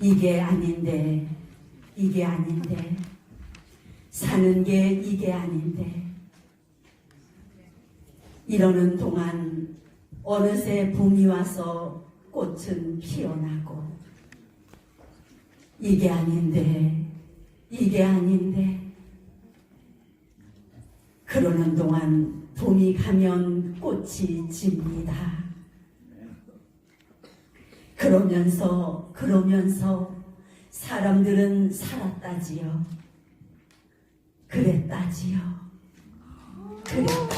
이게 아닌데, 이게 아닌데, 사는 게 이게 아닌데, 이러는 동안 어느새 봄이 와서 꽃은 피어나고, 이게 아닌데, 이게 아닌데, 그러는 동안 봄이 가면 꽃이 집니다. 그러면서 그러면서 사람들은 살았다지요. 그랬다지요. 그랬다지요.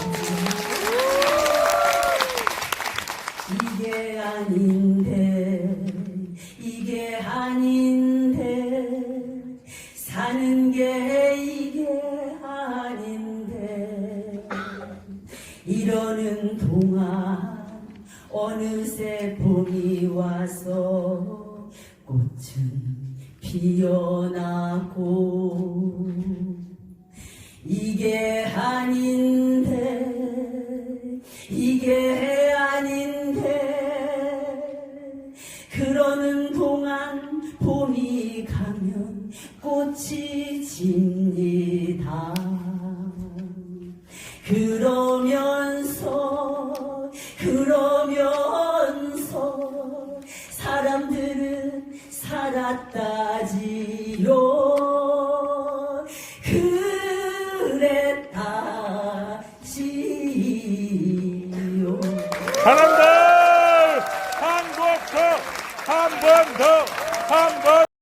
이게 아닌데 이게 아닌데 사는 게 이게 아닌데 이러는 동안 어느새 봄이 와서 꽃은 피어나고 이게 아닌데 이게 아닌데 그러는 동안 봄이 가면 꽃이 집니다. 그러면 그러면서 사람들은 살았다지요. 그랬다지요. 사람들 한국도 한번더한번.